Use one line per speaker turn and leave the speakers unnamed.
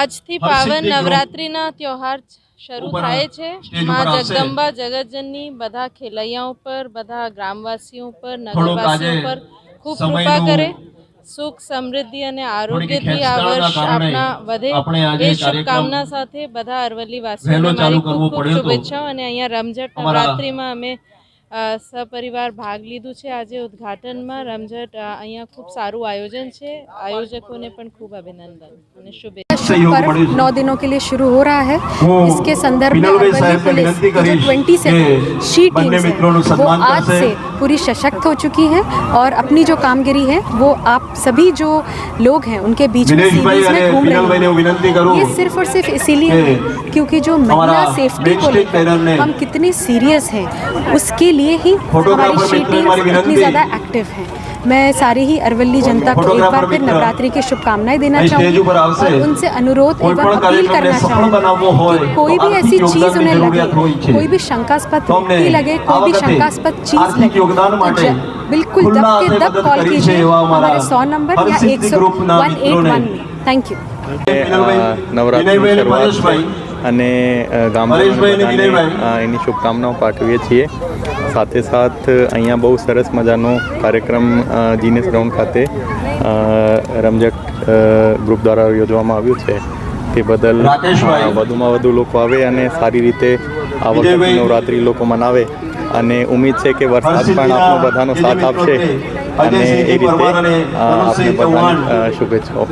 આજથી પાવન નવરાત્રિના ત્યોહાર શરૂ થાય છે. માં જગદંબા જગતજનની બધા ખેલૈયાઓ પર બધા ગ્રામવાસીઓ પર નગરવાસીઓ પર ખૂબ કૃપા કરે. સુખ સમૃદ્ધિ અને આરોગ્યથી આ વર્ષ આપના વધે. એ શુભકામના સાથે બધા અરવલ્લીવાસીઓને મારી ખૂબ ખૂબ શુભેચ્છાઓ અને અહીંયા રમઝટ નવરાત્રિમાં અમે સપરિવાર ભાગ લીધું છે. આજે ઉદ્ઘાટનમાં રમઝટ અહીંયા ખૂબ સારું આયોજન છે. આયોજકોને પણ ખૂબ અભિનંદન અને શુભેચ્છા
सहयोग नौ दिनों के लिए शुरू हो रहा है। इसके संदर्भ में ट्वेंटी सेवन से आज से पूरी सशक्त हो चुकी है और अपनी जो कामगिरी है वो आप सभी जो लोग हैं उनके बीच में ये सिर्फ़ और सिर्फ़ इसीलिए क्योंकि जो महिला सेफ्टी को लेकर हम कितने सीरियस हैं उसके लिए ही हमारी
शीटिंग
इतनी ज़्यादा एक्टिव है। मैं सारी ही अरवली जनता को एक
फोटोग्राफर
बार फिर
मित्र
नवरात्रि की शुभकामनाएं देना
અહીં સ્ટેજ
चाहूँगी
ઉપર આવશે.
और उनसे अनुरोध
કોઈ
एवं
પણ
अपील
કાર્યક્રમને
करना
સફળ બનાવવો
चाहूँगी
હોય
कि कोई
તો
भी
આર્થિક
ऐसी चीज
યોગદાનની
उन्हें
જરૂરિયાત હોય
लगे
છે.
कोई भी शंकास्पद
તો અમને
व्यक्ति लगे
આ
कोई भी
વખતે
शंकास्पद चीज
આર્થિક
लगे
યોગદાન
तो
માટે
ज- बिल्कुल दब
ખુલ્લા
के
હાથે
दब
મદદ
कॉल
કરી છે
कीजिए
એવા અમારા
हमारे सौ नंबर या
હરસિદ્ધિ
एक सौ
ગ્રુપના
वन એટ
મિત્રોને.
વન में થેન્ક યુ
વિનલભાઈ,
નવરાત્રિની
વિનયભાઈ અને
શરૂઆત
પરેશભાઈ.
છે અને અ,
પરેશભાઈ અને
ગામજનોને બધાને
વિનયભાઈ.
અ, એની શુભકામનાઓ પાઠવીએ છીએ સાથે સાથ અહીંયા બહુ સરસ મજાનો કાર્યક્રમ જીનેસ ગ્રાઉન્ડ ખાતે રમઝટ ગ્રુપ દ્વારા યોજવામાં આવ્યું છે. તે બદલ વધુમાં વધુ લોકો આવે અને સારી રીતે આ વખતે નવરાત્રિ લોકો મનાવે. અને ઉમ્મીદ છે કે વરસાદ પણ આપણો બધાનો સાથ આપશે. અને એ રીતે આપણે બધાને શુભેચ્છાઓ.